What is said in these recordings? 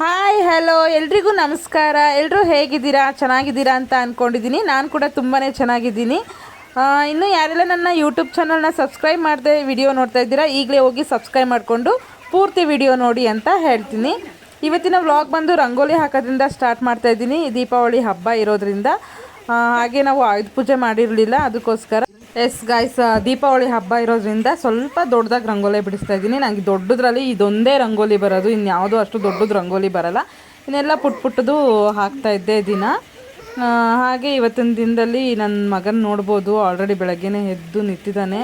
Hi hello ಎಲ್ರಿಗೂ ನಮಸ್ಕಾರ. ಎಲ್ಲರೂ ಹೇಗಿದ್ದೀರಾ? ಚೆನ್ನಾಗಿದ್ದೀರಾ ಅಂತ ಅಂದ್ಕೊಂಡಿದ್ದೀನಿ ನಾನು ಕೂಡ ತುಂಬಾ ಚೆನ್ನಾಗಿದ್ದೀನಿ. ಇನ್ನೂ ಯಾರೆಲ್ಲ ನನ್ನ ಯೂಟ್ಯೂಬ್ ಚಾನಲ್ನ ಸಬ್ಸ್ಕ್ರೈಬ್ ಮಾಡದೆ ವಿಡಿಯೋ ನೋಡ್ತಾ ಇದ್ದೀರಾ, ಈಗಲೇ ಹೋಗಿ ಸಬ್ಸ್ಕ್ರೈಬ್ ಮಾಡಿಕೊಂಡು ಪೂರ್ತಿ ವಿಡಿಯೋ ನೋಡಿ ಅಂತ ಹೇಳ್ತೀನಿ. ಇವತ್ತಿನ ವ್ಲಾಗ್ ಬಂದು ರಂಗೋಲಿ ಹಾಕೋದ್ರಿಂದ ಸ್ಟಾರ್ಟ್ ಮಾಡ್ತಾ ಇದ್ದೀನಿ. ದೀಪಾವಳಿ ಹಬ್ಬ ಇರೋದ್ರಿಂದ. ಹಾಗೆ ನಾವು ಆಯುಧ ಪೂಜೆ ಮಾಡಿರಲಿಲ್ಲ, ಅದಕ್ಕೋಸ್ಕರ. ಎಸ್ ಗಾಯ್ಸ್ ದೀಪಾವಳಿ ಹಬ್ಬ ಇರೋದ್ರಿಂದ ಸ್ವಲ್ಪ ದೊಡ್ಡದಾಗಿ ರಂಗೋಲಿ ಬಿಡಿಸ್ತಾ ಇದ್ದೀನಿ. ನನಗೆ ದೊಡ್ಡದ್ರಲ್ಲಿ ಇದೊಂದೇ ರಂಗೋಲಿ ಬರೋದು ಇನ್ಯಾವುದೂ ಅಷ್ಟು ದೊಡ್ಡದು ರಂಗೋಲಿ ಬರಲ್ಲ. ಇನ್ನೆಲ್ಲ ಪುಟ್ ಪುಟ್ಟದು ಹಾಕ್ತಾ ಇದ್ದೆ ದಿನ. ಹಾಗೆ ಇವತ್ತಿನ ದಿನದಲ್ಲಿ ನನ್ನ ಮಗನ ನೋಡ್ಬೋದು ಆಲ್ರೆಡಿ ಬೆಳಗ್ಗೆನೇ ಎದ್ದು ನಿಂತಿದ್ದಾನೆ.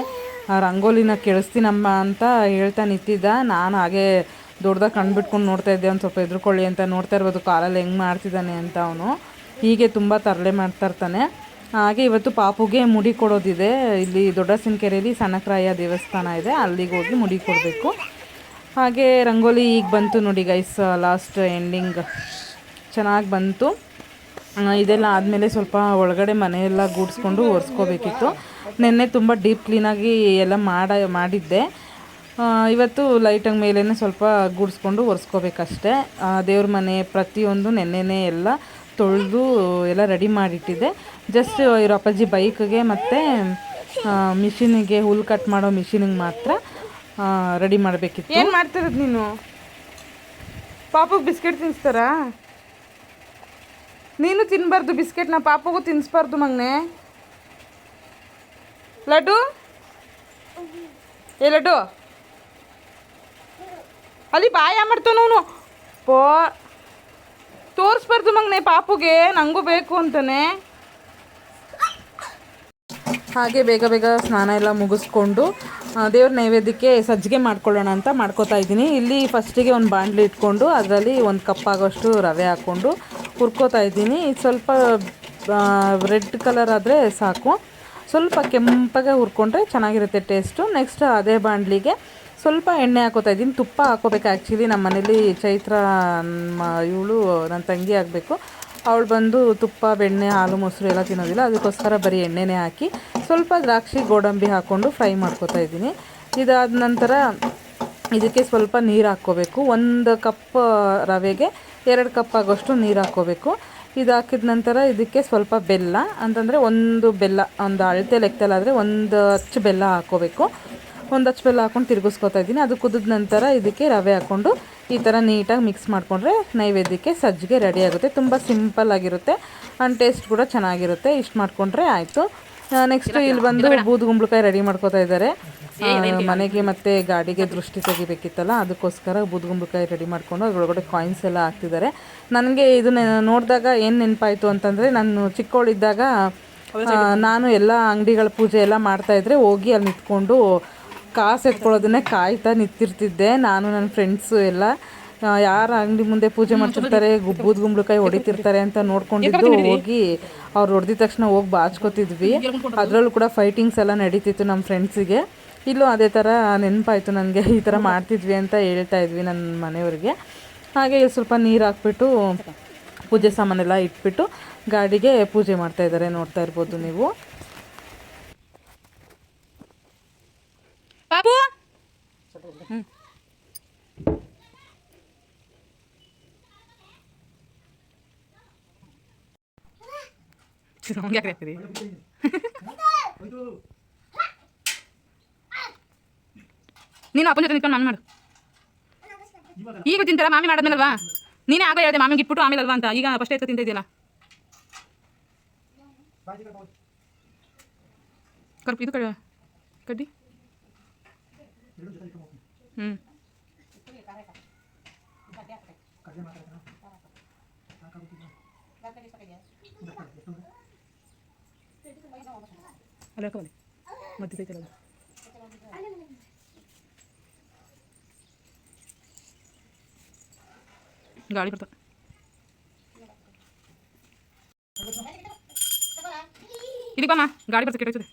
ರಂಗೋಲಿನ ಕೆಳಿಸ್ತೀನಮ್ಮ ಅಂತ ಹೇಳ್ತಾ ನಿಂತಿದ್ದ. ನಾನು ಹಾಗೆ ದೊಡ್ಡದಾಗಿ ಕಣ್ಬಿಟ್ಕೊಂಡು ನೋಡ್ತಾ ಇದ್ದೆ, ಒಂದು ಸ್ವಲ್ಪ ಎದ್ರುಕೊಳ್ಳಿ ಅಂತ ನೋಡ್ತಾ ಇರ್ಬೋದು, ಕಾಲಲ್ಲಿ ಹೆಂಗೆ ಮಾಡ್ತಿದ್ದಾನೆ ಅಂತ ಅವನು. ಹೀಗೆ ತುಂಬ ತರಲೆ ಮಾಡ್ತಾ ಇರ್ತಾನೆ. ಹಾಗೆ ಇವತ್ತು ಪಾಪುಗೆ ಮುಡಿ ಕೊಡೋದಿದೆ. ಇಲ್ಲಿ ದೊಡ್ಡಸಿನಕೆರೆಯಲ್ಲಿ ಸಣ್ಣಕ್ರಾಯ ದೇವಸ್ಥಾನ ಇದೆ. ಅಲ್ಲಿಗೆ ಹೋಗಿ ಮುಡಿ ಕೊಡಬೇಕು. ಹಾಗೆ ರಂಗೋಲಿ ಈಗ ಬಂತು ನೋಡಿ ಗೈಸ್ ಲಾಸ್ಟ್ ಎಂಡಿಂಗ್ ಚೆನ್ನಾಗಿ ಬಂತು. ಇದೆಲ್ಲ ಆದಮೇಲೆ ಸ್ವಲ್ಪ ಒಳಗಡೆ ಮನೆಯೆಲ್ಲ ಗೂಡಿಸ್ಕೊಂಡು ಒರೆಸ್ಕೋಬೇಕಿತ್ತು ನಿನ್ನೆ ತುಂಬ ಡೀಪ್ ಕ್ಲೀನಾಗಿ ಎಲ್ಲ ಮಾಡ, ಮಾಡಿದ್ದೆ. ಇವತ್ತು ಲೈಟಾಗಿ ಮೇಲೇ ಸ್ವಲ್ಪ ಗೂಡಿಸ್ಕೊಂಡು ಒರೆಸ್ಕೋಬೇಕಷ್ಟೆ ದೇವ್ರ ಮನೆ ಪ್ರತಿಯೊಂದು ನೆನ್ನೆನೇ ಎಲ್ಲ ತೊಳೆದು ಎಲ್ಲ ರೆಡಿ ಮಾಡಿಟ್ಟಿದ್ದೆ. ಜಸ್ಟ್ ಇರೋ ಅಪ್ಪಾಜಿ ಬೈಕ್ಗೆ ಮತ್ತು ಮಿಷಿನಿಗೆ ಹುಲ್ ಕಟ್ ಮಾಡೋ ಮಿಷಿನಿಗೆ ಮಾತ್ರ ರೆಡಿ ಮಾಡಬೇಕಿತ್ತು. ಏನು ಮಾಡ್ತಿರೋದು ನೀನು? ಪಾಪಗೆ ಬಿಸ್ಕೆಟ್ ತಿನ್ನಿಸ್ತಾರಾ ನೀನು ತಿನ್ನಬಾರ್ದು ಬಿಸ್ಕೆಟ್ನ ಪಾಪಗೂ ತಿನ್ನಿಸ್ಬಾರ್ದು ಮಗ್ನೆ. ಲಡ್ಡು? ಏ, ಲಡ್ಡು. ಅಲ್ಲಿ ಬಾಯ ಮಾಡ್ತಾನವನು ಪೋ. ತೋರಿಸ್ಬಾರ್ದು ಮಗನೆ ಪಾಪುಗೆ ನನಗೂ ಬೇಕು ಅಂತಾನೆ. ಹಾಗೆ ಬೇಗ ಬೇಗ ಸ್ನಾನ ಎಲ್ಲ ಮುಗಿಸ್ಕೊಂಡು ದೇವ್ರ ನೈವೇದ್ಯಕ್ಕೆ ಸಜ್ಜಿಗೆ ಮಾಡ್ಕೊಳ್ಳೋಣ ಅಂತ ಮಾಡ್ಕೋತಾ ಇದ್ದೀನಿ. ಇಲ್ಲಿ ಫಸ್ಟಿಗೆ ಒಂದು ಬಾಣಲಿ ಇಟ್ಕೊಂಡು, ಅದರಲ್ಲಿ ಒಂದು ಕಪ್ ಆಗೋಷ್ಟು ರವೆ ಹಾಕ್ಕೊಂಡು ಹುರ್ಕೋತಾ ಇದ್ದೀನಿ. ಇದು ಸ್ವಲ್ಪ ರೆಡ್ ಕಲರ್ ಆದರೆ ಸಾಕು. ಸ್ವಲ್ಪ ಕೆಂಪಗೆ ಹುರ್ಕೊಂಡ್ರೆ ಚೆನ್ನಾಗಿರುತ್ತೆ ಟೇಸ್ಟು. ನೆಕ್ಸ್ಟ್ ಅದೇ ಬಾಣಲಿಗೆ ಸ್ವಲ್ಪ ಎಣ್ಣೆ ಹಾಕೋತಾ ಇದ್ದೀನಿ. ತುಪ್ಪ ಹಾಕೋಬೇಕು ಆ್ಯಕ್ಚುಲಿ ನಮ್ಮ ಮನೇಲಿ ಚೈತ್ರ ಇವಳು ನನ್ನ ತಂಗಿ ಆಗಬೇಕು ಅವಳು ಬಂದು ತುಪ್ಪ, ಬೆಣ್ಣೆ, ಹಾಲು, ಮೊಸರು ಎಲ್ಲ ತಿನ್ನೋದಿಲ್ಲ. ಅದಕ್ಕೋಸ್ಕರ ಬರೀ ಎಣ್ಣೆನೇ ಹಾಕಿ ಸ್ವಲ್ಪ ದ್ರಾಕ್ಷಿ, ಗೋಡಂಬಿ ಹಾಕ್ಕೊಂಡು ಫ್ರೈ ಮಾಡ್ಕೋತಾ ಇದ್ದೀನಿ. ಇದಾದ ನಂತರ ಇದಕ್ಕೆ ಸ್ವಲ್ಪ ನೀರು ಹಾಕ್ಕೋಬೇಕು. ಒಂದು ಕಪ್ ರವೆಗೆ ಎರಡು ಕಪ್ ಆಗೋಷ್ಟು ನೀರು ಹಾಕ್ಕೋಬೇಕು. ಇದು ಹಾಕಿದ ನಂತರ ಇದಕ್ಕೆ ಸ್ವಲ್ಪ ಬೆಲ್ಲ, ಅಂತಂದರೆ ಒಂದು ಬೆಲ್ಲ, ಒಂದು ಅಳತೆ ಲೆಕ್ಕದಲ್ಲಾದರೆ ಒಂದು ಅಚ್ಚು ಬೆಲ್ಲ ಹಾಕ್ಕೋಬೇಕು. ಒಂದು ಹಚ್ಚ ಬೆಲ್ಲ ಹಾಕ್ಕೊಂಡು ತಿರುಗಿಸ್ಕೊತಾ ಇದ್ದೀನಿ. ಅದು ಕುದಿದ ನಂತರ ಇದಕ್ಕೆ ರವೆ ಹಾಕ್ಕೊಂಡು ಈ ಥರ ನೀಟಾಗಿ ಮಿಕ್ಸ್ ಮಾಡಿಕೊಂಡ್ರೆ ನೈವೇದ್ಯಕ್ಕೆ ಸಜ್ಜಿಗೆ ರೆಡಿ ಆಗುತ್ತೆ. ತುಂಬ ಸಿಂಪಲ್ ಆಗಿರುತ್ತೆ. ಆ್ಯಂಡ್ ಟೇಸ್ಟ್ ಕೂಡ ಚೆನ್ನಾಗಿರುತ್ತೆ. ಇಷ್ಟು ಮಾಡಿಕೊಂಡ್ರೆ ಆಯಿತು. ನೆಕ್ಸ್ಟ್ ಇಲ್ಲಿ ಬಂದು ಬೂದುಗುಂಬಳಕಾಯಿ ರೆಡಿ ಮಾಡ್ಕೋತಾ ಇದ್ದಾರೆ. ಮನೆಗೆ ಮತ್ತೆ ಗಾಡಿಗೆ ದೃಷ್ಟಿ ತೆಗಿಬೇಕಿತ್ತಲ್ಲ ಅದಕ್ಕೋಸ್ಕರ ಬೂದುಗುಂಬಳಕಾಯಿ ರೆಡಿ ಮಾಡಿಕೊಂಡು ಅದರೊಳಗಡೆ ಕಾಯಿನ್ಸ್ ಎಲ್ಲ ಹಾಕ್ತಿದ್ದಾರೆ. ನನಗೆ ಇದನ್ನ ನೋಡಿದಾಗ ಏನು ನೆನಪಾಯಿತು ಅಂತಂದರೆ ನಾನು ಚಿಕ್ಕವಳಿದ್ದಾಗ ನಾನು ಎಲ್ಲ ಅಂಗಡಿಗಳ ಪೂಜೆ ಎಲ್ಲ ಮಾಡ್ತಾಯಿದ್ರೆ ಹೋಗಿ ಅಲ್ಲಿ ನಿಂತ್ಕೊಂಡು ಕಾಸು ಎತ್ಕೊಳ್ಳೋದನ್ನೇ ಕಾಯ್ತಾ ನಿಂತಿರ್ತಿದ್ದೆ. ನಾನು ನನ್ನ ಫ್ರೆಂಡ್ಸು ಎಲ್ಲ ಯಾರ ಅಂಗಡಿ ಮುಂದೆ ಪೂಜೆ ಮಾಡ್ತಿರ್ತಾರೆ ಗುಬ್ಬುದ್ ಗುಂಬಳಕಾಯಿ ಹೊಡಿತಿರ್ತಾರೆ ಅಂತ ನೋಡ್ಕೊಂಡಿದ್ದು ಹೋಗಿ ಅವ್ರು ಹೊಡೆದಿದ ತಕ್ಷಣ ಹೋಗಿ ಬಾಚ್ಕೋತಿದ್ವಿ. ಅದರಲ್ಲೂ ಕೂಡ ಫೈಟಿಂಗ್ಸ್ ಎಲ್ಲ ನಡೀತಿತ್ತು ನಮ್ಮ ಫ್ರೆಂಡ್ಸಿಗೆ ಇಲ್ಲೂ ಅದೇ ಥರ ನೆನಪಾಯಿತು ನನಗೆ ಈ ಥರ ಮಾಡ್ತಿದ್ವಿ ಅಂತ ಹೇಳ್ತಾ ಇದ್ವಿ ನನ್ನ ಮನೆಯವ್ರಿಗೆ. ಹಾಗೆ ಸ್ವಲ್ಪ ನೀರು ಹಾಕ್ಬಿಟ್ಟು ಪೂಜೆ ಸಾಮಾನೆಲ್ಲ ಇಟ್ಬಿಟ್ಟು ಗಾಡಿಗೆ ಪೂಜೆ ಮಾಡ್ತಾಯಿದ್ದಾರೆ ನೋಡ್ತಾ ಇರ್ಬೋದು ನೀವು. ಪಾಪು ಹಂಗೆ ಯಾಕೆ ಆಗ್ತದೆ ನೀನು ಅಪ್ಪನ ಜೊತೆ ನಿಂತ್ಕೊಂಡು ಮಾಮಿ ಮಾಡು. ಈಗ ತಿಂತಾರ? ಮಾಮಿ ಮಾಡದ್ಮೇಲಲ್ವಾ? ನೀನೇ ಆಗ ಹೇಳಿದೆ ಮಾಮಿಗೆ ಇಟ್ಬಿಟ್ಟು ಆಮೇಲೆ ಅಲ್ವಾ ಅಂತ. ಈಗ ಫಸ್ಟ್ ಎತ್ಕೊ ತಿಂತ ಇದೆಯಲ್ಲ ಕರ್ಪು, ಇದು ಕಡ, ಕಡ್ಡಿ? ಹ್ಞೂ ಅಲ್ಲ ಹಾಕೋಬಲ್ಲಿ ಮತ್ತೆ ಸೈತಲ್ಲ ಅದು ಗಾಳಿ ಬರ್ತಾ ಇದಕ್ಕೆ ಬಮ್ಮ ಗಾಡಿ ಬರ್ತಾ ಕೆಟ್ಟೋಗ್ತದೆ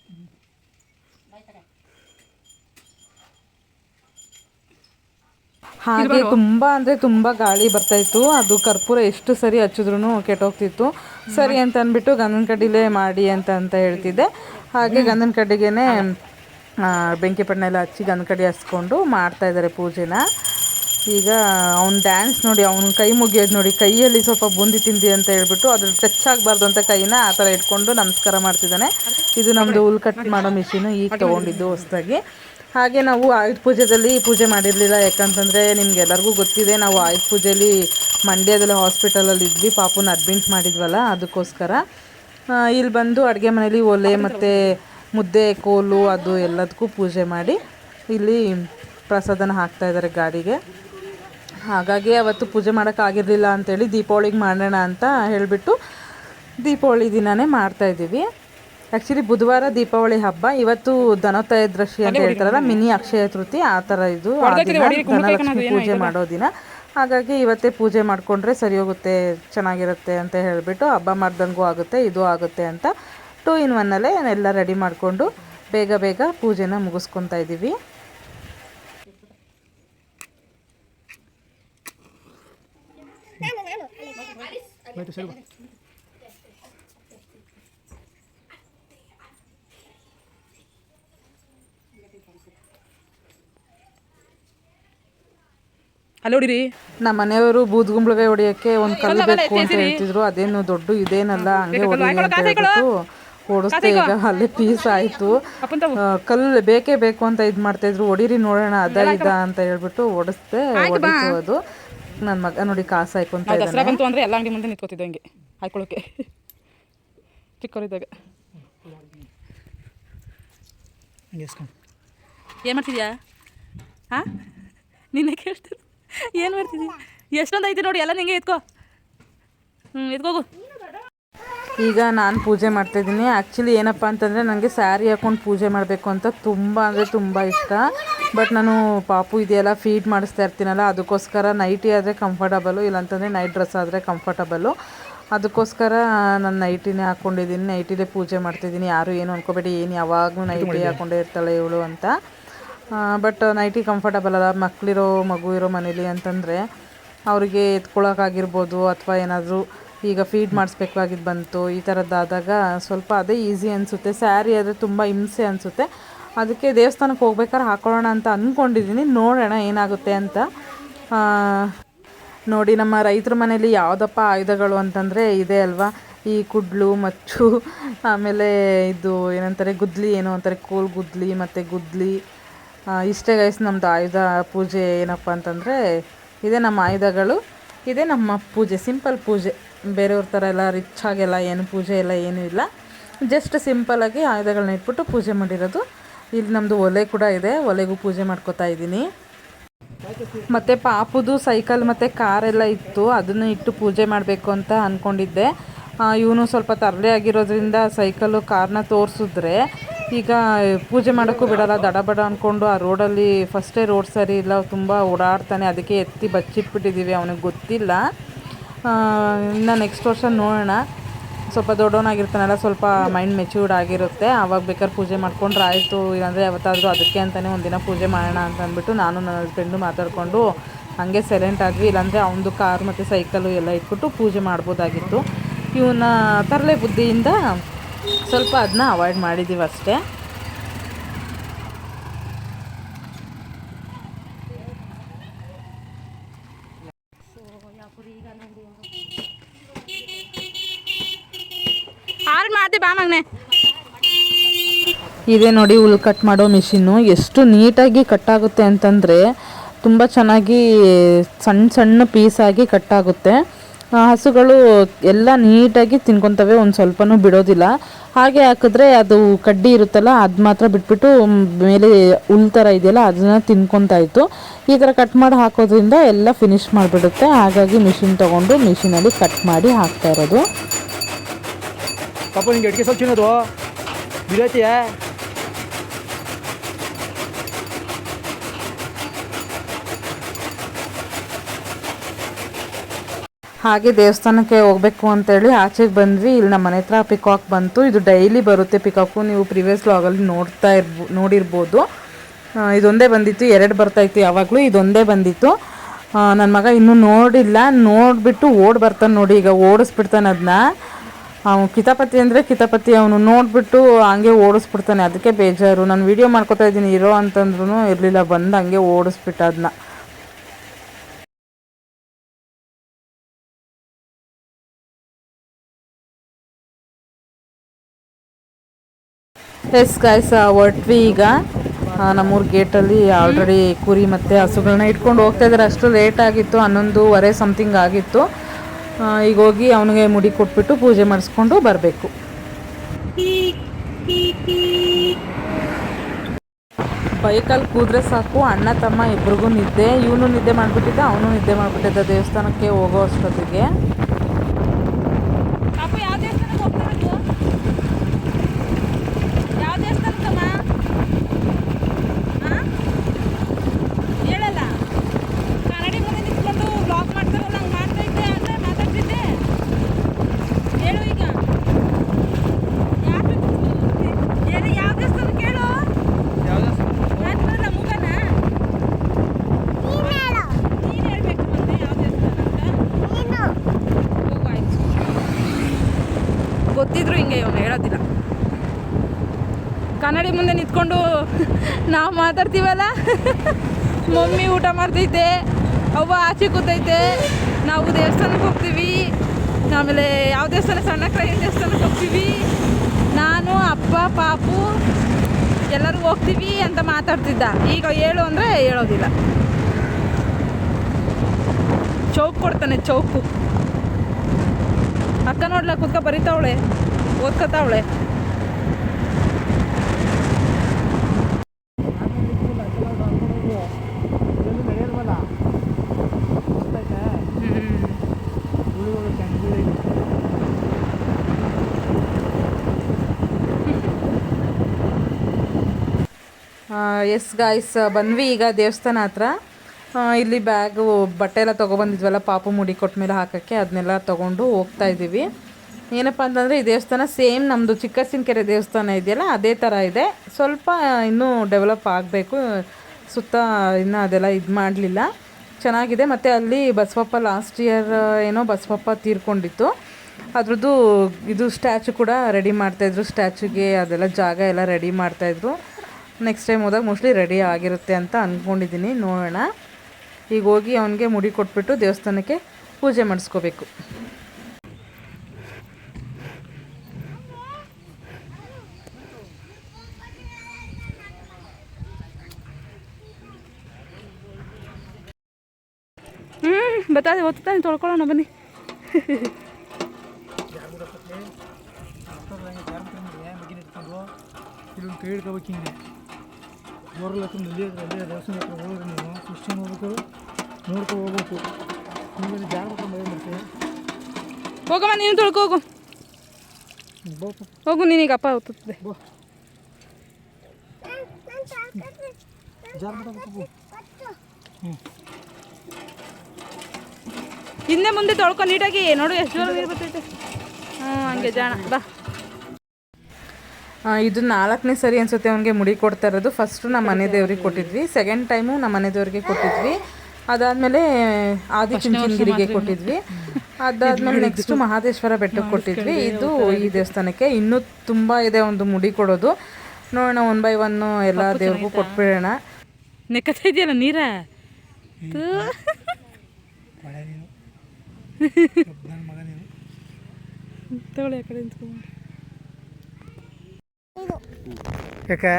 ಹಾಗೆ ತುಂಬ ಅಂದರೆ ತುಂಬ ಗಾಳಿ ಬರ್ತಾ ಇತ್ತು. ಅದು ಕರ್ಪೂರ ಎಷ್ಟು ಸರಿ ಹಚ್ಚಿದ್ರು ಕೆಟ್ಟೋಗ್ತಿತ್ತು. ಸರಿ ಅಂತ ಅಂದ್ಬಿಟ್ಟು ಗಂಧನ ಕಡ್ಡಿಲೇ ಮಾಡಿ ಅಂತ ಅಂತ ಹೇಳ್ತಿದ್ದೆ. ಹಾಗೆ ಗಂಧನ ಕಡ್ಡಿಗೆನೆ ಬೆಂಕಿ ಪಣ್ಣ ಎಲ್ಲ ಹಚ್ಚಿ ಗಂಧನ ಕಡ್ಡಿ ಹಚ್ಕೊಂಡು ಮಾಡ್ತಾ ಇದ್ದಾರೆ ಪೂಜೆನ. ಈಗ ಅವ್ನು ಡ್ಯಾನ್ಸ್ ನೋಡಿ ಅವ್ನ ಕೈ ಮುಗಿಯೋದು ನೋಡಿ ಕೈಯಲ್ಲಿ ಸ್ವಲ್ಪ ಬೂಂದಿ ತಿಂದಿ ಅಂತ ಹೇಳ್ಬಿಟ್ಟು ಅದ್ರ ಟಚ್ ಆಗಬಾರ್ದು ಅಂತ ಕೈನ ಆ ಥರ ಇಟ್ಕೊಂಡು ನಮಸ್ಕಾರ ಮಾಡ್ತಿದ್ದಾನೆ. ಇದು ನಮ್ಮದು ಹುಲ್ ಕಟ್ ಮಾಡೋ ಮಿಷಿನು ಈಗ ತೊಗೊಂಡಿದ್ದು ಹೊಸ್ದಾಗಿ. ಹಾಗೆ ನಾವು ಆಯುಧ ಪೂಜೆಯಲ್ಲಿ ಪೂಜೆ ಮಾಡಿರಲಿಲ್ಲ. ಯಾಕಂತಂದರೆ ನಿಮ್ಗೆಲ್ಲರಿಗೂ ಗೊತ್ತಿದೆ, ನಾವು ಆಯುಧ ಪೂಜೆಯಲ್ಲಿ ಮಂಡ್ಯದಲ್ಲಿ ಹಾಸ್ಪಿಟಲಲ್ಲಿ ಇದ್ವಿ. ಪಾಪುನ ಅಡ್ಮಿಂಟ್ ಮಾಡಿದ್ವಲ್ಲ, ಅದಕ್ಕೋಸ್ಕರ. ಇಲ್ಲಿ ಬಂದು ಅಡುಗೆ ಮನೇಲಿ ಒಲೆ ಮತ್ತು ಮುದ್ದೆ, ಕೋಲು ಅದು ಎಲ್ಲದಕ್ಕೂ ಪೂಜೆ ಮಾಡಿ ಇಲ್ಲಿ ಪ್ರಸಾದನ ಹಾಕ್ತಾ ಇದ್ದಾರೆ ಗಾಡಿಗೆ. ಹಾಗಾಗಿ ಅವತ್ತು ಪೂಜೆ ಮಾಡೋಕ್ಕಾಗಿರಲಿಲ್ಲ ಅಂಥೇಳಿ ದೀಪಾವಳಿಗೆ ಮಾಡೋಣ ಅಂತ ಹೇಳಿಬಿಟ್ಟು ದೀಪಾವಳಿ ದಿನವೇ ಮಾಡ್ತಾಯಿದ್ದೀವಿ ಆ್ಯಕ್ಚುಲಿ ಬುಧವಾರ ದೀಪಾವಳಿ ಹಬ್ಬ ಇವತ್ತು ಧನತ್ರಯೋದಶಿ ಅಂತ ಹೇಳ್ತಾರಲ್ಲ ಮಿನಿ ಅಕ್ಷಯ ತೃತಿ ಆ ಥರ ಇದು ಧನಲಕ್ಷ್ಮಿ ಪೂಜೆ ಮಾಡೋ ದಿನ ಹಾಗಾಗಿ ಇವತ್ತೇ ಪೂಜೆ ಮಾಡಿಕೊಂಡ್ರೆ ಸರಿ ಹೋಗುತ್ತೆ ಚೆನ್ನಾಗಿರುತ್ತೆ ಅಂತ ಹೇಳಿಬಿಟ್ಟು ಹಬ್ಬ ಮಾಡ್ದಂಗೂ ಆಗುತ್ತೆ ಇದು ಆಗುತ್ತೆ ಅಂತ ಟೂ ಇನ್ ಒನ್ನಲ್ಲೇ ಎಲ್ಲ ರೆಡಿ ಮಾಡಿಕೊಂಡು ಬೇಗ ಬೇಗ ಪೂಜೆನ ಮುಗಿಸ್ಕೊತಾ ಇದ್ದೀವಿ ಅಲ್ಲಿ ಹೊಡಿರಿ. ನಮ್ಮ ಮನೆಯವರು ಬೂದ್ಗುಂಬಳವೆ ಹೊಡಿಯೋಕ್ಕೆ ಒಂದು ಕಲ್ಲು ಬೇಕು ಅಂತ ಹೇಳ್ತಿದ್ರು. ಅದೇನು ದೊಡ್ಡ ಇದೇನಲ್ಲ ಹಂಗೆ ಹೊಡಿ ಅಂತ ಹೇಳ್ಬಿಟ್ಟು ಓಡಿಸ್ದೆ ಈಗ ಅಲ್ಲೇ ಪೀಸ್ ಆಯಿತು. ಕಲ್ಲು ಬೇಕೇ ಬೇಕು ಅಂತ ಇದು ಮಾಡ್ತಾಯಿದ್ರು ಹೊಡೀರಿ ನೋಡೋಣ ಅದ ಇದ ಅಂತ ಹೇಳ್ಬಿಟ್ಟು ಓಡಿಸ್ದೆ ಹೊಡಿತು ಅದು. ನನ್ನ ಮಗ ನೋಡಿ ಕಾಸು ಇದ್ದಾನೆ ದಸರಾ ಬಂತು ಅಂದರೆ ಎಲ್ಲ ಅಂಗಡಿ ಮುಂದೆ ನಿಂತ್ಕೋತಿದ್ದೆ ಹಂಗೆ ಹಾಕೊಳ್ಳೋಕೆ ಚಿಕ್ಕವರಿದ್ದಾಗ. ಏನು ಮಾಡ್ತಿದ್ಯಾ? ಹಾಂ ನಿನ್ನೆ ಕೇಳ್ತೀನಿ ಏನು ಮಾಡ್ತಿದ್ದಿ? ಎಷ್ಟೊಂದು ಐತಿ ನೋಡಿ ಎಲ್ಲ ನಿಂಗೆ ಎತ್ಕೋ. ಹ್ಞೂ ಎತ್ಕೋಗು. ಈಗ ನಾನು ಪೂಜೆ ಮಾಡ್ತಾಯಿದ್ದೀನಿ ಆ್ಯಕ್ಚುಲಿ ಏನಪ್ಪ ಅಂತಂದರೆ ನನಗೆ ಸ್ಯಾರಿ ಹಾಕೊಂಡು ಪೂಜೆ ಮಾಡಬೇಕು ಅಂತ ತುಂಬ ಅಂದರೆ ತುಂಬ ಇಷ್ಟ. ಬಟ್ ನಾನು ಪಾಪು ಇದೆಯಲ್ಲ ಫೀಡ್ ಮಾಡಿಸ್ತಾ ಇರ್ತೀನಲ್ಲ ಅದಕ್ಕೋಸ್ಕರ ನೈಟಿ ಆದರೆ ಕಂಫರ್ಟಬಲು ಇಲ್ಲಾಂತಂದರೆ ನೈಟ್ ಡ್ರೆಸ್ ಆದರೆ ಕಂಫರ್ಟಬಲು ಅದಕ್ಕೋಸ್ಕರ ನಾನು ನೈಟಿನೇ ಹಾಕ್ಕೊಂಡಿದ್ದೀನಿ ನೈಟಿಲೇ ಪೂಜೆ ಮಾಡ್ತಿದ್ದೀನಿ ಯಾರು ಏನು ಅನ್ಕೋಬೇಡಿ ಏನು ಯಾವಾಗಲೂ ನೈಟಿ ಹಾಕ್ಕೊಂಡೇ ಇರ್ತಾಳೆ ಇವಳು ಅಂತ. ಬಟ್ ನೈಟಿ ಕಂಫರ್ಟಬಲ್ ಅಲ್ಲ. ಮಕ್ಕಳಿರೋ ಮಗು ಇರೋ ಮನೇಲಿ ಅಂತಂದರೆ ಅವರಿಗೆ ಎತ್ಕೊಳ್ಳೋಕ್ಕಾಗಿರ್ಬೋದು ಅಥವಾ ಏನಾದರೂ ಈಗ ಫೀಡ್ ಮಾಡಿಸ್ಬೇಕಾಗಿದ್ದು ಬಂತು, ಈ ಥರದ್ದಾದಾಗ ಸ್ವಲ್ಪ ಅದೇ ಈಸಿ ಅನಿಸುತ್ತೆ. ಸ್ಯಾರಿ ಆದರೆ ತುಂಬ ಹಿಂಸೆ ಅನಿಸುತ್ತೆ. ಅದಕ್ಕೆ ದೇವಸ್ಥಾನಕ್ಕೆ ಹೋಗ್ಬೇಕಾದ್ರೆ ಹಾಕೊಳ್ಳೋಣ ಅಂತ ಅಂದ್ಕೊಂಡಿದ್ದೀನಿ ನೋಡೋಣ ಏನಾಗುತ್ತೆ ಅಂತ. ನೋಡಿ ನಮ್ಮ ರೈತರ ಮನೇಲಿ ಯಾವುದಪ್ಪ ಆಯುಧಗಳು ಅಂತಂದರೆ ಇದೆ ಅಲ್ವಾ? ಈ ಕುಡ್ಲು, ಮಚ್ಚು, ಆಮೇಲೆ ಇದು ಏನಂತಾರೆ, ಗುದ್ಲಿ ಏನು ಅಂತಾರೆ, ಕೋಲ್ ಗುದ್ಲಿ, ಮತ್ತು ಗುದ್ಲಿ ಇಷ್ಟೇ ಗೈಸ್ ನಮ್ಮದು ಆಯುಧ ಪೂಜೆ ಏನಪ್ಪ ಅಂತಂದರೆ, ಇದೇ ನಮ್ಮ ಆಯುಧಗಳು, ಇದೇ ನಮ್ಮ ಪೂಜೆ ಸಿಂಪಲ್ ಪೂಜೆ. ಬೇರೆಯವ್ರ ಥರ ಎಲ್ಲ ರಿಚ್ ಆಗೆಲ್ಲ ಏನು ಪೂಜೆ ಎಲ್ಲ ಏನೂ ಇಲ್ಲ. ಜಸ್ಟ್ ಸಿಂಪಲಾಗಿ ಆಯುಧಗಳನ್ನ ಇಟ್ಬಿಟ್ಟು ಪೂಜೆ ಮಾಡಿರೋದು. ಇಲ್ಲಿ ನಮ್ಮದು ಒಲೆ ಕೂಡ ಇದೆ, ಒಲೆಗೂ ಪೂಜೆ ಮಾಡ್ಕೋತಾ ಇದ್ದೀನಿ. ಮತ್ತು ಪಾಪುದು ಸೈಕಲ್ ಮತ್ತು ಕಾರೆಲ್ಲ ಇತ್ತು, ಅದನ್ನು ಇಟ್ಟು ಪೂಜೆ ಮಾಡಬೇಕು ಅಂತ ಅಂದ್ಕೊಂಡಿದ್ದೆ ಇವನು ಸ್ವಲ್ಪ ತರಲೆ ಆಗಿರೋದ್ರಿಂದ ಸೈಕಲ್ಲು ಕಾರ್ನ ತೋರಿಸಿದ್ರೆ ಈಗ ಪೂಜೆ ಮಾಡೋಕ್ಕೂ ಬಿಡಲ್ಲ ದಡಬಡ ಅಂದ್ಕೊಂಡು ಆ ರೋಡಲ್ಲಿ ಫಸ್ಟೇ ರೋಡ್ ಸರಿ ಇಲ್ಲ, ತುಂಬ ಓಡಾಡ್ತಾನೆ, ಅದಕ್ಕೆ ಎತ್ತಿ ಬಚ್ಚಿಟ್ಬಿಟ್ಟಿದ್ದೀವಿ ಅವನಿಗೆ ಗೊತ್ತಿಲ್ಲ. ಇನ್ನು ನೆಕ್ಸ್ಟ್ ವರ್ಷ ನೋಡೋಣ. ಸ್ವಲ್ಪ ದೊಡ್ಡವನಾಗಿರ್ತಾನಲ್ಲ, ಸ್ವಲ್ಪ ಮೈಂಡ್ ಮೆಚ್ಯೂರ್ಡ್ ಆಗಿರುತ್ತೆ. ಆವಾಗ ಬೇಕಾದ್ರೆ ಪೂಜೆ ಮಾಡ್ಕೊಂಡ್ರೆ ಆಯಿತು, ಇಲ್ಲಾಂದರೆ ಯಾವತ್ತಾದರೂ ಅದಕ್ಕೆ ಅಂತಲೇ ಒಂದಿನ ಪೂಜೆ ಮಾಡೋಣ ಅಂತ ಅಂದ್ಬಿಟ್ಟು ನಾನು ನನ್ನ ಹಸ್ಬೆಂಡು ಮಾತಾಡಿಕೊಂಡು ಹಾಗೆ ಸೈಲೆಂಟ್ ಆದ್ವಿ. ಇಲ್ಲಾಂದರೆ ಅವನದು ಕಾರ್ ಮತ್ತು ಸೈಕಲು ಎಲ್ಲ ಇಟ್ಬಿಟ್ಟು ಪೂಜೆ ಮಾಡ್ಬೋದಾಗಿತ್ತು. ಇವನ್ನ ತರಲೆ ಬುದ್ಧಿಯಿಂದ ಸ್ವಲ್ಪ ಅದನ್ನ ಅವಾಯ್ಡ್ ಮಾಡಿದ್ದೀವಿ ಅಷ್ಟೇ. ಇದೆ ಮಾಡ್ದೆ ಬಾ ಮಗನೆ. ಇದೇ ನೋಡಿ ಹುಲ್ ಕಟ್ ಮಾಡೋ ಮಿಷಿನ್ನು. ಎಷ್ಟು ನೀಟಾಗಿ ಕಟ್ಟಾಗುತ್ತೆ ಅಂತಂದರೆ ತುಂಬ ಚೆನ್ನಾಗಿ ಸಣ್ಣ ಸಣ್ಣ ಪೀಸಾಗಿ ಕಟ್ಟಾಗುತ್ತೆ ಹಸುಗಳು ಎಲ್ಲ ನೀಟಾಗಿ ತಿನ್ಕೊತವೆ, ಒಂದು ಸ್ವಲ್ಪನೂ ಬಿಡೋದಿಲ್ಲ. ಹಾಗೆ ಹಾಕಿದ್ರೆ ಅದು ಕಡ್ಡಿ ಇರುತ್ತಲ್ಲ, ಅದು ಮಾತ್ರ ಬಿಟ್ಬಿಟ್ಟು ಮೇಲೆ ಹುಲ್ ಥರ ಇದೆಯಲ್ಲ, ಅದನ್ನ ತಿನ್ಕೊತಾ ಇತ್ತು. ಈ ಥರ ಕಟ್ ಮಾಡಿ ಹಾಕೋದ್ರಿಂದ ಎಲ್ಲ ಫಿನಿಶ್ ಮಾಡಿಬಿಡುತ್ತೆ. ಹಾಗಾಗಿ ಮಿಷಿನ್ ತೊಗೊಂಡು ಮಿಷಿನಲ್ಲಿ ಕಟ್ ಮಾಡಿ ಹಾಕ್ತಾ ಇರೋದು ಪಾಪ ನಿಂಗೆ ಎಡ್ಗೆ ಸ್ವಲ್ಪ ಚಿನ್ನದು ಬಿಡೈತಿಯ ಹಾಗೆ ದೇವಸ್ಥಾನಕ್ಕೆ ಹೋಗ್ಬೇಕು ಅಂತೇಳಿ ಆಚೆಗೆ ಬಂದ್ವಿ. ಇಲ್ಲಿ ನಮ್ಮ ಮನೆ ಹತ್ರ ಪಿಕಾಕ್ ಬಂತು. ಇದು ಡೈಲಿ ಬರುತ್ತೆ ಪಿಕಾಕು ನೀವು ಪ್ರಿವಿಯಸ್ ಲಾಗಲ್ಲಿ ನೋಡ್ತಾ ಇರ್ಬೋ, ನೋಡಿರ್ಬೋದು. ಇದೊಂದೇ ಬಂದಿತ್ತು. ಎರಡು ಬರ್ತಾಯಿತ್ತು ಯಾವಾಗಲೂ. ಇದೊಂದೇ ಬಂದಿತ್ತು. ನನ್ನ ಮಗ ಇನ್ನೂ ನೋಡಿಲ್ಲ. ನೋಡಿಬಿಟ್ಟು ಓಡ್ ಬರ್ತಾನೆ ನೋಡಿ. ಈಗ ಓಡಿಸ್ಬಿಡ್ತಾನೆ ಅದನ್ನ ಅವನು ಕಿತಾಪತಿ ಅಂದರೆ ಕಿತಾಪತಿ. ಅವನು ನೋಡಿಬಿಟ್ಟು ಹಂಗೆ ಓಡಿಸ್ಬಿಡ್ತಾನೆ. ಅದಕ್ಕೆ ಬೇಜಾರು. ನಾನು ವೀಡಿಯೋ ಮಾಡ್ಕೊತಾ ಇದ್ದೀನಿ. ಇರೋ ಅಂತಂದ್ರೂ ಇರಲಿಲ್ಲ. ಬಂದು ಹಂಗೆ ಓಡಿಸ್ಬಿಟ್ಟು ಅದನ್ನ ಎಸ್ ಗಾಯ್ಸ್ ಹೊರಟ್ವಿ ಈಗ ನಮ್ಮೂರು ನಮ್ಮೂರ ಗೇಟಲ್ಲಿ ಆಲ್ರೆಡಿ ಕುರಿ ಮತ್ತು ಹಸುಗಳನ್ನ ಇಟ್ಕೊಂಡು ಹೋಗ್ತಾ ಇದ್ದಾರೆ ಅಷ್ಟು ಲೇಟ್ ಆಗಿತ್ತು, ಹನ್ನೊಂದುವರೆ ಸಮಥಿಂಗ್ ಆಗಿತ್ತು. ಈಗ ಹೋಗಿ ಅವನಿಗೆ ಮುಡಿ ಕೊಟ್ಬಿಟ್ಟು ಪೂಜೆ ಮಾಡಿಸ್ಕೊಂಡು ಬರಬೇಕು. ಬೈಕಲ್ಲಿ ಕೂದ್ರೆ ಸಾಕು, ಅಣ್ಣ ತಮ್ಮ ಇಬ್ರಿಗೂ ನಿದ್ದೆ, ಇವನು ನಿದ್ದೆ ಮಾಡಿಬಿಟ್ಟಿದ್ದ, ಅವನು ನಿದ್ದೆ ಮಾಡಿಬಿಟ್ಟಿದ್ದ ದೇವಸ್ಥಾನಕ್ಕೆ ಹೋಗೋ ಅಷ್ಟೊತ್ತಿಗೆ ಪಾಪು ಯಾವ ದೇವಸ್ಥಾನಕ್ಕೆ ಹೋಗ್ತಿರೋದು ಯಾವ ದೇವಸ್ಥಾನಕ್ಕಮ್ಮ ಹಾಂ ಹೇಳಲ್ಲ ಕನ್ನಡಿ ಮುಂದೆ ನಿಂತ್ಕೊಂಡು ಬ್ಲಾಗ್ ಮಾಡ್ತಾರಲ್ಲ ಹಂಗೆ ಮಾಡ್ತಾ ಇದ್ದೆ ಅಂದರೆ ಮಾತಾಡ್ತಿದ್ದೆ ಹೇಳು ಈಗ ಯಾಕೆ ಏನು ಯಾವ ದೇವಸ್ಥಾನಕ್ಕೆ ಹೇಳು ಯಾಕೆ ಬರಲ್ಲ ಮುಖನ ನೀನು ಹೇಳ್ಬೇಕು ಮತ್ತೆ ಯಾವ ದೇವಸ್ಥಾನ ಅಂತ ಹೋಗು ಆಯ್ತು ಗೊತ್ತಿದ್ರು ಹಿಂಗೆ ಇವನು ಹೇಳೋದಿಲ್ಲ ಕನ್ನಡಿ ಮುಂದೆ ನಿಂತ್ಕೊಂಡು ನಾವು ಮಾತಾಡ್ತೀವಲ್ಲ? ಮಮ್ಮಿ ಊಟ ಮಾಡ್ತೈತೆ, ಅವ್ವ ಆಚೆ ಕೂತೈತೆ. ನಾವು ದೇವಸ್ಥಾನಕ್ಕೆ ಹೋಗ್ತೀವಿ. ಆಮೇಲೆ ಯಾವ ದೇವಸ್ಥಾನ? ಸಣ್ಣ ಕ್ರೈನ್ ದೇವಸ್ಥಾನಕ್ಕೆ ಹೋಗ್ತೀವಿ. ನಾನು, ಅಪ್ಪ, ಪಾಪು ಎಲ್ಲರೂ ಹೋಗ್ತೀವಿ ಅಂತ ಮಾತಾಡ್ತಿದ್ದ. ಈಗ ಹೇಳು ಅಂದರೆ ಹೇಳೋದಿಲ್ಲ. ಚೌಕ್ ಕೊಡ್ತಾನೆ, ಚೌಕು. ಅಕ್ಕ ನೋಡ್ಲ, ಕುತ್ಕ, ಬರಿತಾವಳೆ, ಓದ್ಕೊತಾವಳೆ. ಎಸ್ ಗಾಯ್ಸ್ ಬಂದ್ವಿ ಈಗ ದೇವಸ್ಥಾನ ಹತ್ರ. ಇಲ್ಲಿ ಬ್ಯಾಗು ಬಟ್ಟೆ ಎಲ್ಲ ತೊಗೊಬಂದಿದ್ವಲ್ಲ, ಪಾಪು ಮುಡಿ ಕೊಟ್ಟ ಮೇಲೆ ಹಾಕೋಕ್ಕೆ, ಅದನ್ನೆಲ್ಲ ತೊಗೊಂಡು ಹೋಗ್ತಾ ಇದ್ದೀವಿ. ಏನಪ್ಪ ಅಂತಂದರೆ, ಈ ದೇವಸ್ಥಾನ ಸೇಮ್ ನಮ್ಮದು ಚಿಕ್ಕಸಿನಕೆರೆ ದೇವಸ್ಥಾನ ಇದೆಯಲ್ಲ, ಅದೇ ಥರ ಇದೆ. ಸ್ವಲ್ಪ ಇನ್ನೂ ಡೆವಲಪ್ ಆಗಬೇಕು. ಸುತ್ತ, ಇನ್ನೂ ಅದೆಲ್ಲ ಇದು ಮಾಡಲಿಲ್ಲ. ಚೆನ್ನಾಗಿದೆ. ಮತ್ತು ಅಲ್ಲಿ ಬಸವಪ್ಪ ಲಾಸ್ಟ್ ಇಯರ್ ಏನೋ ಬಸವಪ್ಪ ತೀರ್ಕೊಂಡಿತ್ತು. ಅದ್ರದ್ದು, ಇದು ಸ್ಟ್ಯಾಚು ಕೂಡ ರೆಡಿ ಮಾಡ್ತಾಯಿದ್ರು ಸ್ಟ್ಯಾಚುಗೆ ಅದೆಲ್ಲ ಜಾಗ ಎಲ್ಲ ರೆಡಿ ಮಾಡ್ತಾಯಿದ್ರು ನೆಕ್ಸ್ಟ್ ಟೈಮ್ ಹೋದಾಗ ಮೋಸ್ಟ್ಲಿ ರೆಡಿ ಆಗಿರುತ್ತೆ ಅಂತ ಅಂದ್ಕೊಂಡಿದ್ದೀನಿ ನೋಡೋಣ. ಈಗ ಹೋಗಿ ಅವನಿಗೆ ಮುಡಿ ಕೊಟ್ಬಿಟ್ಟು ದೇವಸ್ಥಾನಕ್ಕೆ ಪೂಜೆ ಮಾಡಿಸ್ಕೋಬೇಕು. ಹ್ಞೂ ಬತ್ತಾದೆ ಓದ್ತಾನೆ ತೊಳ್ಕೊಳ್ಳೋಣ ಬನ್ನಿ. ಇಲ್ಲೊಂದು ಕೈ ಹಿಡ್ಕೋಬೇಕು ಹಿಂಗೆ. ಬೋರ್ಲ್ ಹತ್ರ ನಲ್ಲಿ ಅಲ್ಲಿ ದೇವಸ್ಥಾನ ಹತ್ರ ಹೋದ್ರೆ ನೀವು ಕ್ರಿಶ್ಚಿಯನ್ ಹೋಗ್ಬೇಕು ನೋಡ್ಕೊ ಹೋಗ್ಬೇಕು. ನಿಮಗೆ ಜಾಗ್ರತೆ ಮಳೆ ಮಾಡ್ತೀವಿ ಹೋಗಮ್ಮ ನೀನು ತೊಳ್ಕೊ ಹೋಗು. ಹೋಗು ನಿನಗೆ ಅಪ್ಪ ಹೋಗ್ತದೆ ಹಿಂದೆ ಮುಂದೆ ತೊಳ್ಕೊ ನೀಟಾಗಿ ನೋಡು ಎಷ್ಟು ಜೋರ ನೀರು ಬರ್ತೈತೆ ಹ್ಞೂ ಹಂಗೆ ಜಾಣ ಬಾ. ಇದು ನಾಲ್ಕನೇ ಸರಿ ಅನ್ಸುತ್ತೆ ಅವನಿಗೆ ಮುಡಿ ಕೊಡ್ತಾ ಇರೋದು. ಫಸ್ಟು ನಮ್ಮ ಮನೆ ದೇವ್ರಿಗೆ ಕೊಟ್ಟಿದ್ವಿ. ಸೆಕೆಂಡ್ ಟೈಮು ನಮ್ಮ ಮನೆ ದೇವ್ರಿಗೆ ಕೊಟ್ಟಿದ್ವಿ. ಅದಾದಮೇಲೆ ಆದಿಚುಂಚನಗಿರಿಗೆ ಕೊಟ್ಟಿದ್ವಿ. ಅದಾದ್ಮೇಲೆ ನೆಕ್ಸ್ಟು ಮಹಾದೇಶ್ವರ ಬೆಟ್ಟಕ್ಕೆ ಕೊಟ್ಟಿದ್ವಿ. ಇದು ಈ ದೇವಸ್ಥಾನಕ್ಕೆ ಇನ್ನೂ ತುಂಬ ಇದೆ ಒಂದು ಮುಡಿ ಕೊಡೋದು. ನೋಡೋಣ ಒನ್ ಬೈ ಒನ್ನು ಎಲ್ಲ ದೇವ್ರಿಗೂ ಕೊಟ್ಬಿಡೋಣ. ನೆಕ್ಕತ್ತಾ ಇದೆಯಲ್ಲ ನೀರ? ತಗೊಳ್ಳಿ ಆ ಕಡೆ ನಿಂತ್ಕೊಂಡು. ಯಾಕೆ?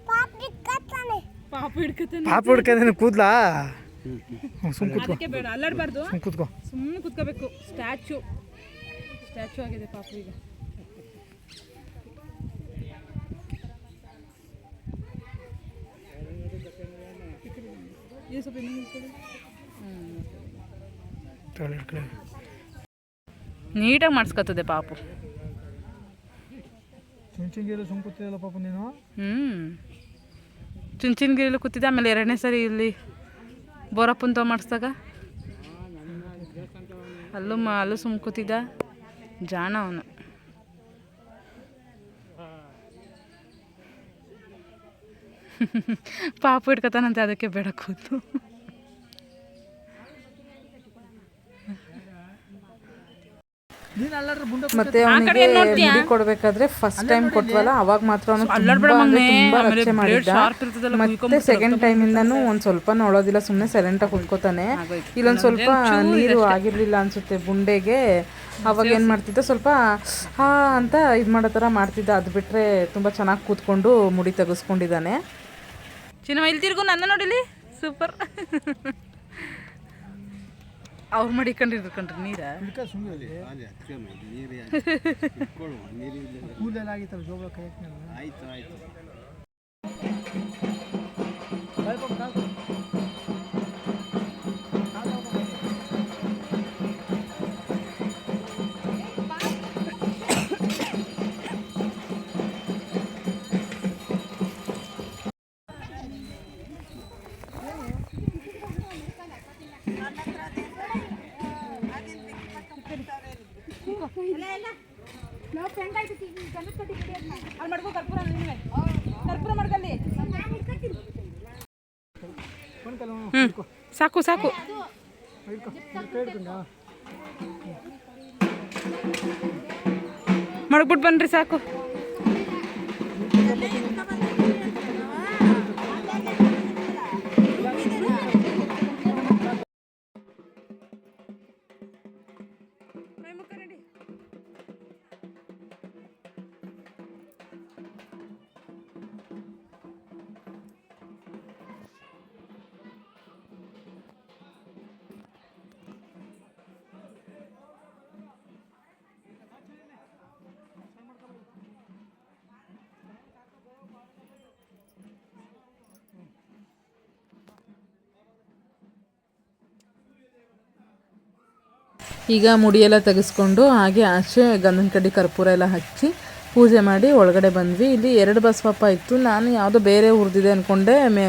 ಪಾಪ ಹಿಡ್ಕತಾನೆ ಕೂದ್ಲಾ? ಸುಮ್ ಕೂತ್ಕೋ. ಅದಕ್ಕೆ ಬೇಡ ಅಲ್ಲಾಡಬಾರ್ದು. ಸುಮ್ ಕೂತ್ಕೋ. ಸುಮ್ಮನೆ ಕೂತ್ಕೋಬೇಕು. ಸ್ಟ್ಯಾಚು. ಸ್ಟ್ಯಾಚು ಆಗಿದೆ ಪಾಪ ಈಗ. ನೀಟಾಗಿ ಮಾಡಿಸ್ಕೊತದೆ ಪಾಪು. ಚುಂಚಿಂಗಿರು ಸುಮ್ ಕೂತಿದ್ದಲ್ಲ ಪಾಪ ನೀನು? ಹ್ಞೂ ಚುಂಚನಗಿರಿಲಿ ಕೂತಿದ್ದೆ, ಆಮೇಲೆ ಎರಡನೇ ಸರಿ ಇಲ್ಲಿ ಬೋರಪ್ಪನ ತೋ ಮಾಡಿಸ್ದಾಗ. ಅಲ್ಲೂ ಮ, ಅಲ್ಲೂ ಸುಮ್ ಕೂತಿದ್ದ ಜಾಣ ಅವನು. ಪಾಪ ಇಟ್ಕೊತಾನಂತೆ ಅದಕ್ಕೆ ಬೇಡ ಕೂತು ನೀನು ಅಲ್ಲಾಡ್ರೆ ಮುಂದೆ ಮತ್ತೆ ಅವನಿಗೆ ಮುಡಿ ಕೊಡ್ಬೇಕಾದ್ರೆ ಫಸ್ಟ್ ಟೈಮ್ ಕೊಟ್ವಲ್ಲ ಅವಾಗ ಮಾತ್ರ ಅವನು ತುಂಬಾ ಅಂದ್ರೆ ತುಂಬಾ ರಕ್ಷೆ ಮಾಡಿದ್ದ. ಮತ್ತೆ ಸೆಕೆಂಡ್ ಟೈಮ್ ಇಂದಾನು ಒಂದ್ ಸ್ವಲ್ಪ ನೋಡೋದಿಲ್ಲ ಸುಮ್ಮನೆ ಸೈಲೆಂಟ್ ಆಗಿ ಕುತ್ಕೋತಾನೆ ಇಲ್ಲೊಂದ್ ಸ್ವಲ್ಪ ನೀರು ಆಗಿರ್ಲಿಲ್ಲ ಅನ್ಸುತ್ತೆ ಬುಂಡೆಗೆ ಅವಾಗ ಏನು ಮಾಡ್ತಿದ್ದ ಸ್ವಲ್ಪ ಹಾ ಅಂತ ಇದು ಮಾಡೋ ಥರ ಮಾಡ್ತಿದ್ದ. ಅದು ಬಿಟ್ಟರೆ ತುಂಬಾ ಚೆನ್ನಾಗಿ ಕೂತ್ಕೊಂಡು ಮುಡಿ ತೆಗೆಸ್ಕೊಂಡಿದ್ದಾನೆ. ಚಿನ್ನ ಇಲ್ಲಿ ತಿರ್ಗು ನನ್ನ ನೋಡಿಲಿ? ಸೂಪರ್. ಅವ್ರು ಮಡಿಕೊಂಡಿದ್ರು ಕಣ್ರಿ ನೀರ? ಇದಕ್ಕೆ ಸುಮ್ಮನೆ ಆಯ್ತು ಆಗಿತ್ತಲ್ಲ ಜೋಬಳ ಕೈ ಆಯ್ತು ಆಯ್ತು ಅಲ್ಲಿ ಮಾಡ್ಕೋ ಕರ್ಪೂರ ನಿನ್ನೆ ಕರ್ಪೂರ ಮಾಡ್ಕಲ್ಲಿ ಸಾಕು ಸಾಕು. ಮಡಗ್ಬಿಟ್ಟು ಬನ್ರಿ, ಸಾಕು. ಈಗ ಮುಡಿಯೆಲ್ಲ ತೆಗೆಸ್ಕೊಂಡು ಹಾಗೆ ಆಚೆ ಗಂಧನ ಕಡ್ಡಿ ಕರ್ಪೂರ ಎಲ್ಲ ಹಚ್ಚಿ ಪೂಜೆ ಮಾಡಿ ಒಳಗಡೆ ಬಂದ್ವಿ. ಇಲ್ಲಿ ಎರಡು ಬಸವಪ್ಪ ಇತ್ತು. ನಾನು ಯಾವುದೋ ಬೇರೆ ಹುರಿದಿದೆ ಅಂದ್ಕೊಂಡೆ ಮೇ,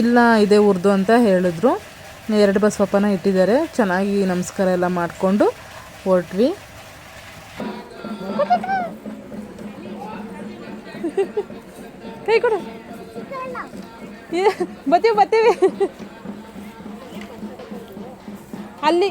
ಇಲ್ಲ ಇದೇ ಹುರಿದು ಅಂತ ಹೇಳಿದ್ರು. ಎರಡು ಬಸವಪ್ಪನ ಇಟ್ಟಿದ್ದಾರೆ. ಚೆನ್ನಾಗಿ ನಮಸ್ಕಾರ ಎಲ್ಲ ಮಾಡಿಕೊಂಡು ಹೊರಟ್ವಿ. ಕೈ ಕೊಡು. ಬತ್ತೀವಿ ಬತ್ತೀವಿ. ಅಲ್ಲಿ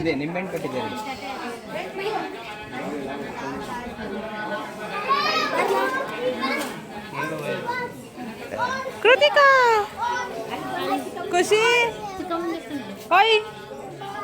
ಇದೆ ನಿಂಬೆಹಣ್ಣು ಕಟ್ಟಿದ್ದಾರೆ ಕೃತಿಕಾ ಖುಷಿ ಓಯ್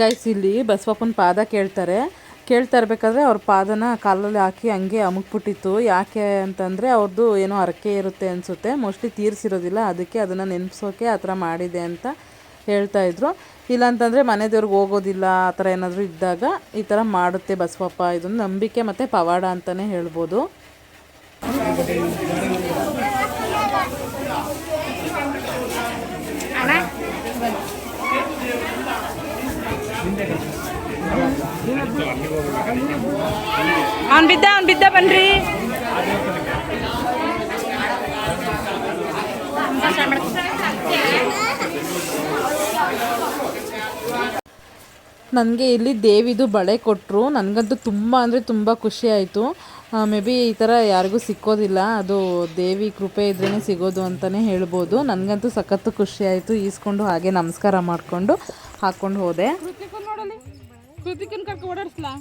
ಗೈಸ್ ಇಲ್ಲಿ ಬಸವಪ್ಪನ ಪಾದ ಕೇಳ್ತಾರೆ. ಕೇಳ್ತಾ ಇರಬೇಕಾದ್ರೆ ಅವ್ರ ಪಾದನ ಕಾಲಲ್ಲಿ ಹಾಕಿ ಹಂಗೆ ಅಮುಕ್ಬಿಟ್ಟಿತ್ತು. ಯಾಕೆ ಅಂತಂದರೆ ಅವ್ರದ್ದು ಏನೋ ಹರಕೆ ಇರುತ್ತೆ ಅನಿಸುತ್ತೆ. ಮೋಸ್ಟ್ಲಿ ತೀರಿಸಿರೋದಿಲ್ಲ. ಅದಕ್ಕೆ ಅದನ್ನು ನೆನೆಸೋಕೆ ಆ ಥರ ಮಾಡಿದೆ ಅಂತ ಹೇಳ್ತಾಯಿದ್ರು ಇಲ್ಲಾಂತಂದರೆ ಮನೆ ದೇವ್ರಿಗೆ ಹೋಗೋದಿಲ್ಲ, ಆ ಥರ ಏನಾದರೂ ಇದ್ದಾಗ ಈ ಥರ ಮಾಡುತ್ತೆ ಬಸವಪ್ಪ. ಇದೊಂದು ನಂಬಿಕೆ ಮತ್ತು ಪವಾಡ ಅಂತಲೇ ಹೇಳ್ಬೋದು. ಅವ್ನು ಬಿದ್ದ ಅವ್ನು ಬಿದ್ದ, ಬನ್ರಿ. ನನಗೆ ಇಲ್ಲಿ ದೇವಿದು ಬಳೆ ಕೊಟ್ಟರು ನನಗಂತೂ ತುಂಬ ಅಂದರೆ ತುಂಬ ಖುಷಿ ಆಯಿತು. ಮೇ ಬಿ ಈ ಥರ ಯಾರಿಗೂ ಸಿಕ್ಕೋದಿಲ್ಲ. ಅದು ದೇವಿ ಕೃಪೆ ಇದ್ರೇ ಸಿಗೋದು ಅಂತಲೇ ಹೇಳ್ಬೋದು. ನನಗಂತೂ ಸಖತ್ತು ಖುಷಿ ಆಯಿತು. ಈಸ್ಕೊಂಡು ಹಾಗೆ ನಮಸ್ಕಾರ ಮಾಡಿಕೊಂಡು ಹಾಕ್ಕೊಂಡು ಹೋದೆ. ಕೃತಿಕನ್ ಕರ್ಕ ಓಡಾಡ್ಸ್ಲಾ?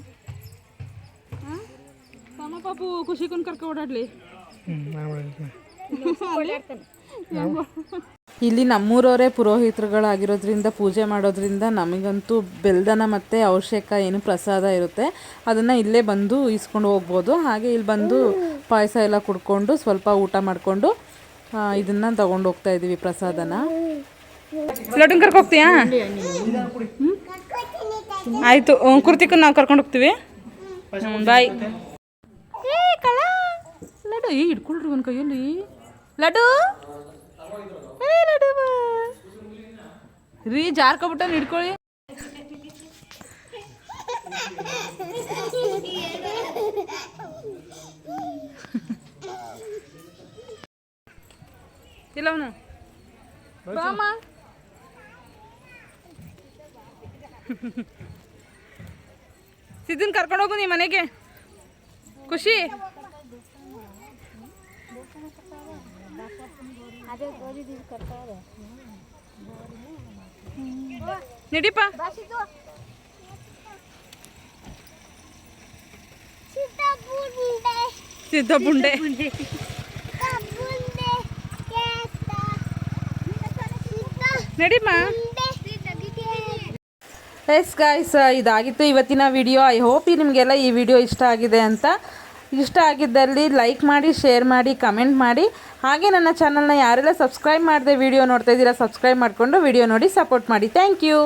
ಸಮ ಪಾಪು ಖುಷಿಕನ್ ಕರ್ಕ ಓಡಾಡ್ಲಿ. ಹ್ಞೂ ಇಲ್ಲಿ ನಮ್ಮೂರವರೇ ಪುರೋಹಿತರುಗಳಾಗಿರೋದ್ರಿಂದ ಪೂಜೆ ಮಾಡೋದ್ರಿಂದ ನಮಗಂತೂ ಬೆಲ್ದನ ಮತ್ತು ಅವಶ್ಯಕ ಏನು ಪ್ರಸಾದ ಇರುತ್ತೆ. ಅದನ್ನು ಇಲ್ಲೇ ಬಂದು ಇಸ್ಕೊಂಡು ಹೋಗ್ಬೋದು. ಹಾಗೆ ಇಲ್ಲಿ ಬಂದು ಪಾಯಸ ಎಲ್ಲ ಕುಡ್ಕೊಂಡು ಸ್ವಲ್ಪ ಊಟ ಮಾಡಿಕೊಂಡು ಇದನ್ನು ತಗೊಂಡು ಹೋಗ್ತಾ ಇದ್ದೀವಿ ಪ್ರಸಾದನ. ಲಡ್ಡನ್ ಕರ್ಕ ಹೋಗ್ತೀಯಾ? ಆಯಿತು ಕೃತಿಕನ್ ನಾವು ಕರ್ಕೊಂಡು ಹೋಗ್ತೀವಿ. ಬಾಯ್ ಏ ಕಳ ಲಡ್ಡು ಏ ಹಿಡ್ಕೊಳ್ರಿ ಒಂದು ಕೈಯಲ್ಲಿ. ಲಡ್ಡು. ಏ, ಲಡ್ಡುವ. ರೀ ಜಾರ್ಕೊಬಿಟ್ಟ ಹಿಡ್ಕೊಳ್ಳಿ. ಇಲ್ಲ ಅವನು. ಬಾಮ ಸಿದ್ದನ್ ಕರ್ಕೊಂಡು ಹೋಗು ನೀ ಮನೆಗೆ ಖುಷಿ ನಡಿಪ ಸಿದ್ಧ ಬುಂಡೆ ನಡಿಮ್ಮ ಎಸ್ ಗಾಯ್ಸ್ ಇದಾಗಿತ್ತು ಇವತ್ತಿನ ವಿಡಿಯೋ ಐ ಹೋಪ್ ನಿಮಗೆಲ್ಲ ಈ ವಿಡಿಯೋ ಇಷ್ಟ ಆಗಿದೆ ಅಂತ. ಇಷ್ಟ ಆಗಿದ್ದಲ್ಲಿ ಲೈಕ್ ಮಾಡಿ ಶೇರ್ ಮಾಡಿ ಕಮೆಂಟ್ ಮಾಡಿ. ಹಾಗೆ ನನ್ನ ಚಾನಲ್ನ ಯಾರೆಲ್ಲ ಸಬ್ಸ್ಕ್ರೈಬ್ ಮಾಡದೆ ವಿಡಿಯೋ ನೋಡ್ತಾ ಇದ್ದೀರಾ ಸಬ್ಸ್ಕ್ರೈಬ್ ಮಾಡಿಕೊಂಡು ವಿಡಿಯೋ ನೋಡಿ ಸಪೋರ್ಟ್ ಮಾಡಿ. Thank you